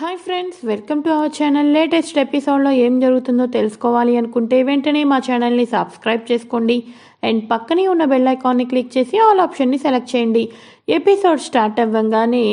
Hi friends welcome to our channel latest ఎపిసోడ్లో ఏం జరుగుతుందో తెలుసుకోవాలి అనుకుంటే వెంటనే మా ఛానల్ని సబ్స్క్రైబ్ చేసుకోండి. అండ్ పక్కనే ఉన్న బెల్ ఐకాన్ని క్లిక్ చేసి ఆల్ ఆప్షన్ని సెలెక్ట్ చేయండి. ఎపిసోడ్ స్టార్ట్ అవ్వగానే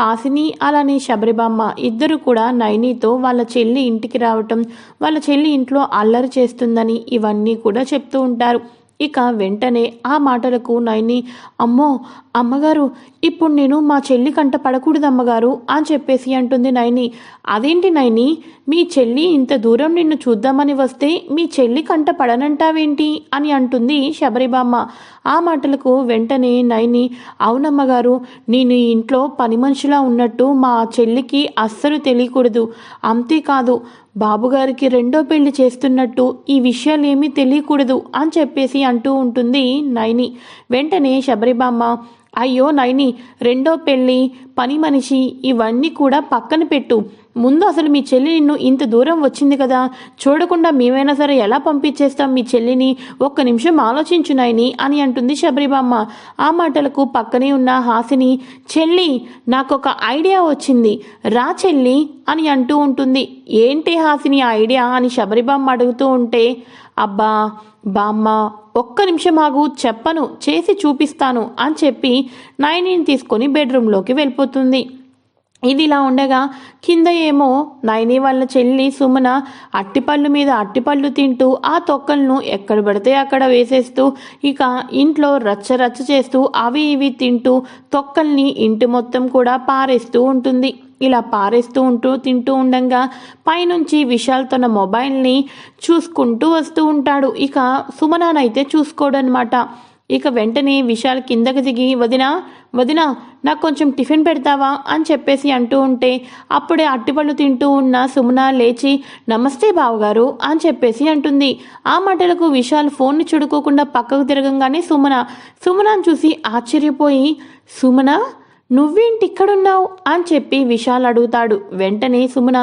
హాసిని అలానే శబరిబామ్మ ఇద్దరు కూడా నైనీతో వాళ్ళ చెల్లి ఇంటికి రావటం వాళ్ళ చెల్లి ఇంట్లో అల్లరి చేస్తుందని ఇవన్నీ కూడా చెప్తూ ఉంటారు. ఇక వెంటనే ఆ మాటలకు నైని అమ్మో అమ్మగారు ఇప్పుడు నేను మా చెల్లి కంట పడకూడదు అమ్మగారు అని చెప్పేసి అంటుంది నైని. అదేంటి నైని? మీ చెల్లి ఇంత దూరం నిన్ను చూద్దామని వస్తే మీ చెల్లి కంట పడనంటావేంటి? అని అంటుంది శబరిబామ్మ. ఆ మాటలకు వెంటనే నైని అవునమ్మగారు నేను ఈ ఇంట్లో పని మనిషిలా ఉన్నట్టు మా చెల్లికి అస్సలు తెలియకూడదు. అంతేకాదు బాబుగారికి రెండో పెళ్ళి చేస్తున్నట్టు ఈ విషయాలేమీ తెలియకూడదు అని చెప్పేసి అంటూ ఉంటుంది నైని. వెంటనే శబరిబామ్మ అయ్యో నైని రెండో పెళ్ళి పని మనిషి ఇవన్నీ కూడా పక్కన పెట్టు. ముందు అసలు మీ చెల్లి నిన్ను ఇంత దూరం వచ్చింది కదా. చూడకుండా మేమైనా సరే ఎలా పంపించేస్తాం మీ చెల్లిని? ఒక్క నిమిషం ఆలోచించు నాయని అని అంటుంది శబరిబామ్మ. ఆ మాటలకు పక్కనే ఉన్న హాసిని చెల్లి నాకొక ఐడియా వచ్చింది. రా చెల్లి అని అంటూ ఉంటుంది. ఏంటి హాసిని ఆ ఐడియా అని శబరిబామ్మ అడుగుతూ ఉంటే అబ్బా బామ్మ ఒక్క నిమిషం ఆగు చెప్పను చేసి చూపిస్తాను అని చెప్పి నైనిని తీసుకొని బెడ్రూమ్లోకి వెళ్ళిపోతుంది. ఇది ఇలా ఉండగా కింద ఏమో నైని వాళ్ళ చెల్లి సుమన అట్టిపళ్ళు మీద అట్టిపళ్ళు తింటూ ఆ తొక్కలను ఎక్కడ పడితే అక్కడ వేసేస్తూ ఇక ఇంట్లో రచ్చ రచ్చ చేస్తూ అవి ఇవి తింటూ తొక్కల్ని ఇంటి మొత్తం కూడా పారేస్తూ ఉంటుంది. ఇలా పారేస్తూ ఉంటూ తింటూ ఉండగా పైనుంచి విశాల్ తన మొబైల్ని చూసుకుంటూ వస్తూ ఉంటాడు. ఇక సుమనానైతే చూసుకోడనమాట ఇక వెంటనే విశాల్ కిందకి దిగి వదినా వదినా నాకు కొంచెం టిఫిన్ పెడతావా? అని చెప్పేసి అంటూ ఉంటే అప్పుడే అట్టిపళ్ళు తింటూ ఉన్న సుమన లేచి నమస్తే బావగారు అని చెప్పేసి అంటుంది. ఆ మాటలకు విశాల్ ఫోన్ని చుడుకోకుండా పక్కకు తిరగంగానే సుమన సుమనను చూసి ఆశ్చర్యపోయి సుమన నువ్వేంటిక్కడున్నావు అని చెప్పి విశాల్ అడుగుతాడు. వెంటనే సుమన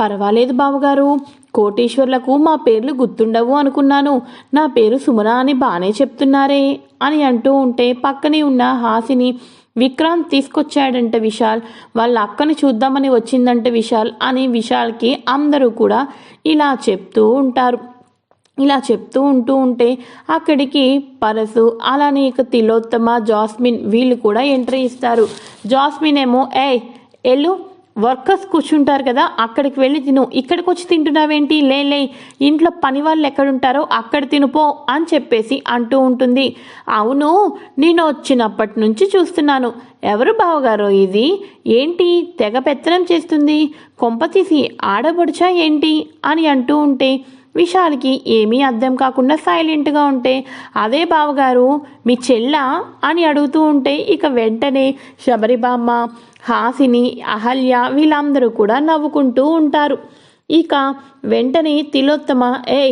పర్వాలేదు బావగారు కోటేశ్వర్లకు మా పేర్లు గుర్తుండవు అనుకున్నాను. నా పేరు సుమన అని బాగానే చెప్తున్నారే అని అంటూ ఉంటే పక్కనే ఉన్న హాసిని విక్రాంత్ తీసుకొచ్చాడంట విశాల్. వాళ్ళ అక్కని చూద్దామని వచ్చిందంట విశాల్ అని విశాల్కి అందరూ కూడా ఇలా చెప్తూ ఉంటారు. ఇలా చెప్తూ ఉంటూ ఉంటే అక్కడికి పరసు అలానే ఇక తిలోత్తమ జాస్మిన్ వీళ్ళు కూడా ఎంట్రీ ఇస్తారు. జాస్మిన్ ఏమో ఏ ఎల్లు వర్కర్స్ కూర్చుంటారు కదా అక్కడికి వెళ్ళి తిను. ఇక్కడికి వచ్చి తింటున్నావేంటి? లే లే ఇంట్లో పని వాళ్ళు ఎక్కడుంటారో అక్కడ తినుపో అని చెప్పేసి అంటూ ఉంటుంది. అవును నేను వచ్చినప్పటి నుంచి చూస్తున్నాను. ఎవరు బావగారో ఇది? ఏంటి తెగ పెత్తనం చేస్తుంది? కొంప తీసి ఆడబడుచా ఏంటి? అని అంటూ ఉంటే విశాల్కి ఏమీ అర్థం కాకుండా సైలెంట్గా ఉంటే అదే బావగారు మీ చెల్ల? అని అడుగుతూ ఉంటే ఇక వెంటనే శబరిబామ్మ హాసిని అహల్య వీళ్ళందరూ కూడా నవ్వుకుంటూ ఉంటారు. ఇక వెంటనే తిలోత్తమ ఏ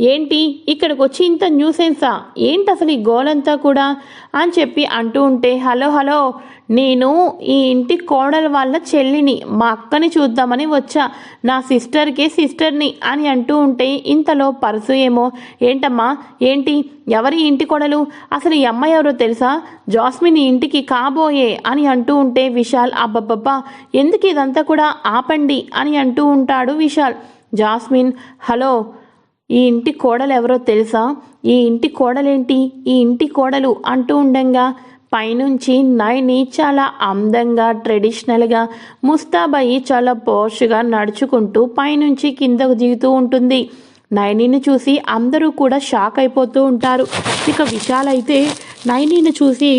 ఏంటి? ఇక్కడికి వచ్చి ఇంత న్యూసెన్సా? ఏంటి అసలు ఈ గోలంతా కూడా? అని చెప్పి అంటూ ఉంటే హలో హలో నేను ఈ ఇంటి కోడల వాళ్ళ చెల్లిని మా అక్కని చూద్దామని వచ్చా. నా సిస్టర్కి సిస్టర్ని అని అంటూ ఉంటే ఇంతలో పరసు ఏమో? ఏంటమ్మా? ఏంటి? ఎవరి ఇంటి కొడలు? అసలు ఈ అమ్మాయి ఎవరో తెలుసా? జాస్మిన్ ఇంటికి కాబోయే అని అంటూ ఉంటే విశాల్ అబ్బబ్బబ్బా ఎందుకు ఇదంతా కూడా ఆపండి అని అంటూ ఉంటాడు విశాల్. జాస్మిన్ హలో ఈ ఇంటి కోడలు ఎవరో తెలుసా? ఈ ఇంటి కోడలేంటి? ఈ ఇంటి కోడలు అంటూ ఉండంగా పైనుంచి నైని చాలా అందంగా ట్రెడిషనల్గా ముస్తాబయ్యి చాలా పోర్ష్గా నడుచుకుంటూ పైనుంచి కిందకు దిగుతూ ఉంటుంది. నైనీని చూసి అందరూ కూడా షాక్ అయిపోతూ ఉంటారు. ఇక విశాల్ అయితే నైనీని చూసి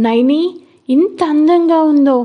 నైని ఇంత అందంగా ఉందో?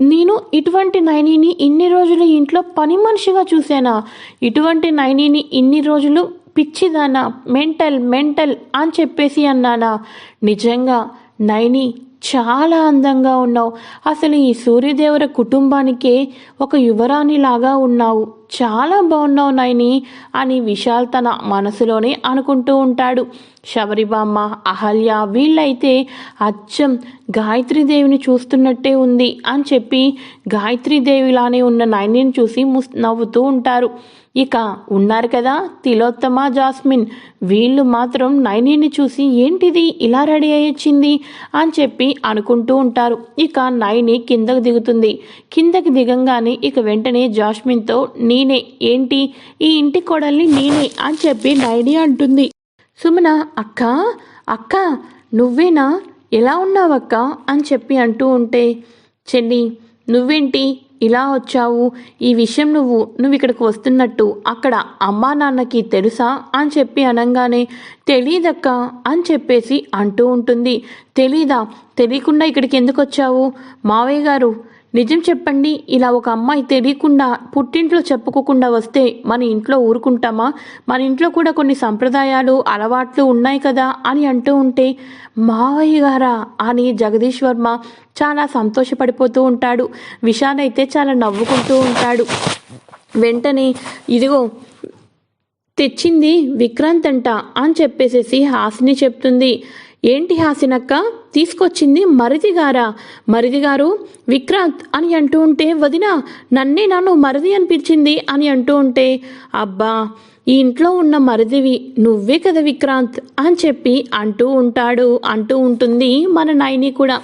నేను ఇటువంటి నైనీని ఇన్ని రోజులు ఇంట్లో పని మనిషిగా చూసానా ఇటువంటి నైనీని ఇన్ని రోజులు పిచ్చిదానా మెంటల్ మెంటల్ అని చెప్పేసి అన్నానా? నిజంగా నైని చాలా అందంగా ఉన్నావు. అసలు ఈ సూర్యదేవర కుటుంబానికే ఒక యువరాణిలాగా ఉన్నావు. చాలా బాగున్నావు నైని అని విశాల్ తన మనసులోనే అనుకుంటూ ఉంటాడు. శబరిబామ్మ అహల్య వీళ్ళైతే అచ్చం గాయత్రీదేవిని చూస్తున్నట్టే ఉంది అని చెప్పి గాయత్రీదేవిలానే ఉన్న నైనిని చూసి ముస్ నవ్వుతూ ఉంటారు. ఇక ఉన్నారు కదా తిలోత్తమ జాస్మిన్. వీళ్ళు మాత్రం నైనిని చూసి ఏంటిది ఇలా రెడీ అయ్యొచ్చింది అని చెప్పి అనుకుంటూ ఉంటారు. ఇక నైని కిందకు దిగుతుంది. కిందకి దిగంగానే ఇక వెంటనే జాస్మిన్తో నేనే ఏంటి? ఈ ఇంటి కొడల్ని నేనే అని చెప్పి నైని అంటుంది. సుమన అక్క అక్క నువ్వేనా? ఎలా ఉన్నావక్క? అని చెప్పి అంటూ ఉంటే చెల్లి నువ్వేంటి? ఇలా వచ్చావు. ఈ విషయం నువ్వు నువ్వు ఇక్కడికి వస్తున్నట్టు అక్కడ అమ్మా నాన్నకి తెలుసా? అని చెప్పి అనగానే తెలీదక్క అని చెప్పేసి అంటూ ఉంటుంది. తెలీదా? తెలియకుండా ఇక్కడికి ఎందుకు వచ్చావు? మావయ్య గారు నిజం చెప్పండి ఇలా ఒక అమ్మాయి తెలియకుండా పుట్టింట్లో చెప్పుకోకుండా వస్తే మన ఇంట్లో ఊరుకుంటామా? మన ఇంట్లో కూడా కొన్ని సంప్రదాయాలు అలవాట్లు ఉన్నాయి కదా అని అంటూ ఉంటే మావయ్య గారా అని జగదీష్ వర్మ చాలా సంతోషపడిపోతూ ఉంటాడు. విశాల్ అయితే చాలా నవ్వుకుంటూ ఉంటాడు. వెంటనే ఇదిగో తెచ్చింది విక్రాంత్ అంట అని చెప్పేసేసి హాసిని చెప్తుంది. ఏంటి హాసినక్క? తీసుకొచ్చింది మరిది గారా? మరిది గారు విక్రాంత్ అని అంటూ ఉంటే వదిన నన్నే నన్ను మరిది అనిపించింది అని అంటూ ఉంటే అబ్బా ఈ ఇంట్లో ఉన్న మరిదివి నువ్వే కదా విక్రాంత్ అని చెప్పి అంటూ ఉంటాడు అంటూ ఉంటుంది మన నాయని కూడా.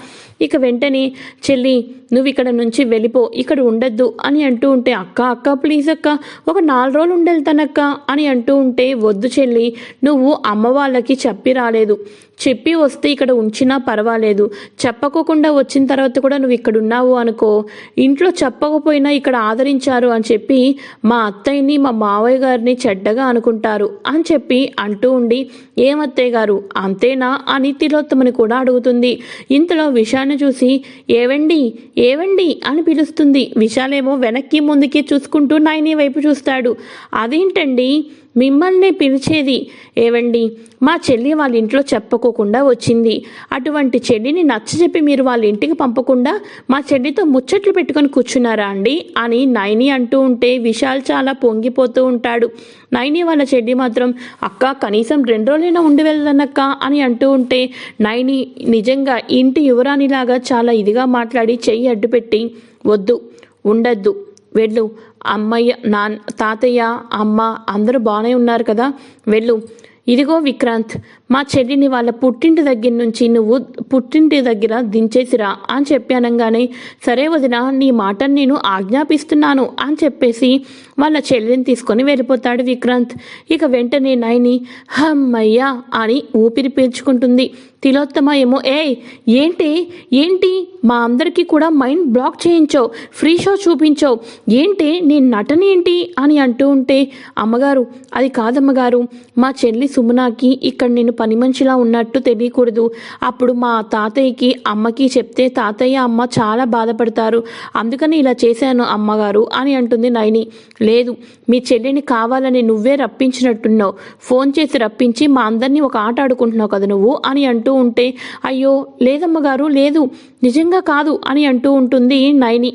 ఇక వెంటనే చెల్లి నువ్వు ఇక్కడ నుంచి వెళ్ళిపో ఇక్కడ ఉండొద్దు అని అంటూ ఉంటే అక్క అక్క ప్లీజ్ అక్క ఒక నాలుగు రోజులు ఉండెళ్తానక్క అని అంటూ ఉంటే వద్దు చెల్లి నువ్వు అమ్మ వాళ్ళకి చెప్పి రాలేదు. చెప్పి వస్తే ఇక్కడ ఉంచినా పర్వాలేదు పర్వాలేదు. చెప్పకోకుండా వచ్చిన తర్వాత కూడా నువ్వు ఇక్కడ ఉన్నావు అనుకో. ఇంట్లో చెప్పకపోయినా ఇక్కడ ఆదరించారు అని చెప్పి మా అత్తయ్యని మా మావయ్య గారిని చెడ్డగా అనుకుంటారు అని చెప్పి అంటూ ఉండి ఏమత్తయ్య గారు అంతేనా? అని తిలోత్తమని కూడా అడుగుతుంది. ఇంతలో విషాన్ని చూసి ఏవండి ఏవండి? అని పిలుస్తుంది. విశాలేమో వెనక్కి ముందుకి చూసుకుంటూ నాయని వైపు చూస్తాడు. అదేంటండి? మిమ్మల్ని పిలిచేది ఏవండి? మా చెల్లి వాళ్ళ ఇంట్లో చెప్పుకోకుండా వచ్చింది. అటువంటి చెల్లిని నచ్చజెప్పి మీరు వాళ్ళ ఇంటికి పంపకుండా మా చెల్లితో ముచ్చట్లు పెట్టుకొని కూర్చున్నారా అండి? అని నైని అంటూ ఉంటే విశాల్ చాలా పొంగిపోతూ ఉంటాడు. నైని వాళ్ళ చెల్లి మాత్రం అక్క కనీసం రెండు రోజులైనా ఉండి వెళ్దానక్క అని అంటూ ఉంటే నైని నిజంగా ఇంటి యువరాణిలాగా చాలా ఇదిగా మాట్లాడి చెయ్యి అడ్డుపెట్టి వద్దు ఉండద్దు వెళ్ళు అమ్మయ్య నా తాతయ్య అమ్మ అందరూ బాగానే ఉన్నారు కదా? వెళ్ళు. ఇదిగో విక్రాంత్ మా చెల్లిని వాళ్ళ పుట్టింటి దగ్గర నుంచి నువ్వు పుట్టింటి దగ్గర దించేసిరా అని చెప్పి అనగానే సరే వదిన నీ మాటను నేను ఆజ్ఞాపిస్తున్నాను అని చెప్పేసి వాళ్ళ చెల్లిని తీసుకొని వెళ్ళిపోతాడు విక్రాంత్. ఇక వెంటనే నైని హమ్మయ్యా అని ఊపిరి పీల్చుకుంటుంది. తిలోత్తమ ఏమో ఏ ఏంటి? ఏంటి? మా అందరికీ కూడా మైండ్ బ్లాక్ చేయించావు ఫ్రీ షో చూపించావు. ఏంటి? నీ నటన ఏంటి? అని అంటూ ఉంటే అమ్మగారు అది కాదమ్మగారు మా చెల్లి సుమనాకి ఇక్కడ నేను పని మనిషిలా ఉన్నట్టు తెలియకూడదు. అప్పుడు మా తాతయ్యకి అమ్మకి చెప్తే తాతయ్య అమ్మ చాలా బాధపడతారు. అందుకని ఇలా చేశాను అమ్మగారు అని అంటుంది నైని. లేదు మీ చెల్లిని కావాలని నువ్వే రప్పించినట్టున్నావు. ఫోన్ చేసి రప్పించి మా అందరినీ ఒక ఆట ఆడుకుంటున్నావు కదా నువ్వు అని అంటూ ఉంటే అయ్యో లేదమ్మగారు లేదు. నిజంగా కాదు అని అంటూ ఉంటుంది నైని.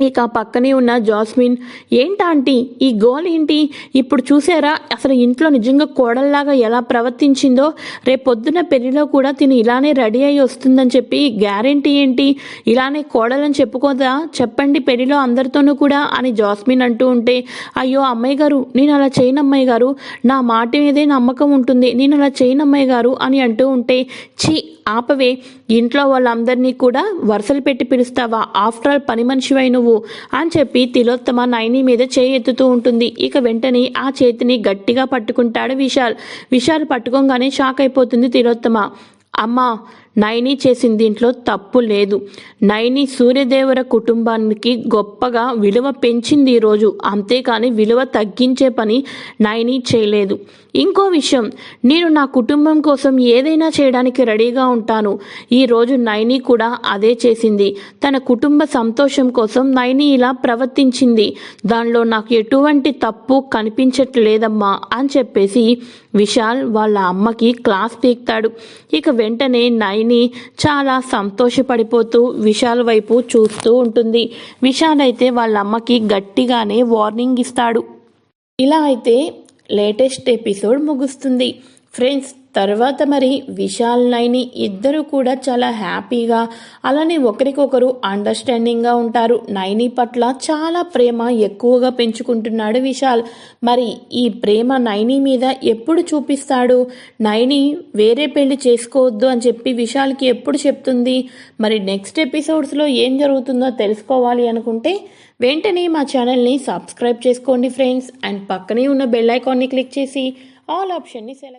ఇక పక్కనే ఉన్న జాస్మిన్ ఏంటాంటీ ఈ గోల్ ఏంటి? ఇప్పుడు చూసారా? అసలు ఇంట్లో నిజంగా కోడల్లాగా ఎలా ప్రవర్తించిందో? రేపొద్దున పెళ్ళిలో కూడా తిని ఇలానే రెడీ అయి వస్తుందని చెప్పి గ్యారెంటీ ఏంటి? ఇలానే కోడలని చెప్పుకోదా? చెప్పండి పెళ్ళిలో అందరితోనూ కూడా అని జాస్మిన్ అంటూ ఉంటే అయ్యో అమ్మాయి గారు నేను అలా చేయను అమ్మాయి గారు. నా మాట మీదే నమ్మకం ఉంటుంది. నేను అలా చేయను అమ్మాయి గారు అని అంటూ ఉంటే ఛీ ఆపవే ఇంట్లో వాళ్ళందరినీ కూడా వరుసలు పెట్టి పిలుస్తావా? ఆఫ్టర్ ఆల్ పని మనిషివై నువ్వు అని చెప్పి తిలోత్తమ నైని మీద చేయి ఎత్తుతూ ఉంటుంది. ఇక వెంటనే ఆ చేతిని గట్టిగా పట్టుకుంటాడు విశాల్. విశాల్ పట్టుకోగానే షాక్ అయిపోతుంది తిలోత్తమ. అమ్మా నైని చేసిన దీంట్లో తప్పు లేదు. నైని సూర్యదేవర కుటుంబానికి గొప్పగా విలువ పెంచింది ఈరోజు అంతేకాని విలువ తగ్గించే పని నైని చేయలేదు. ఇంకో విషయం నేను నా కుటుంబం కోసం ఏదైనా చేయడానికి రెడీగా ఉంటాను. ఈరోజు నైని కూడా అదే చేసింది. తన కుటుంబ సంతోషం కోసం నైని ఇలా ప్రవర్తించింది. దానిలో నాకు ఎటువంటి తప్పు కనిపించట్లేదమ్మా అని చెప్పేసి విశాల్ వాళ్ళ అమ్మకి క్లాస్ పీక్తాడు. ఇక వెంటనే నై సాయిని చాలా సంతోషపడిపోతూ విశాల్ వైపు చూస్తూ ఉంటుంది. విశాల్ అయితే వాళ్ళ అమ్మకి గట్టిగానే వార్నింగ్ ఇస్తాడు. ఇలా అయితే లేటెస్ట్ ఎపిసోడ్ ముగుస్తుంది. ఫ్రెండ్స్ తర్వాత మరి విశాల్ నైని ఇద్దరు కూడా చాలా హ్యాపీగా అలానే ఒకరికొకరు అండర్స్టాండింగ్గా ఉంటారు. నైని పట్ల చాలా ప్రేమ ఎక్కువగా పెంచుకుంటున్నాడు విశాల్. మరి ఈ ప్రేమ నైని మీద ఎప్పుడు చూపిస్తాడు? నైని వేరే పెళ్ళి చేసుకోవద్దు అని చెప్పి విశాల్కి ఎప్పుడు చెప్తుంది? మరి నెక్స్ట్ ఎపిసోడ్స్లో ఏం జరుగుతుందో తెలుసుకోవాలి అనుకుంటే వెంటనే మా ఛానల్ని సబ్స్క్రైబ్ చేసుకోండి ఫ్రెండ్స్. అండ్ పక్కనే ఉన్న బెల్ ఐకాన్ని క్లిక్ చేసి ఆల్ ఆప్షన్ని సెలెక్ట్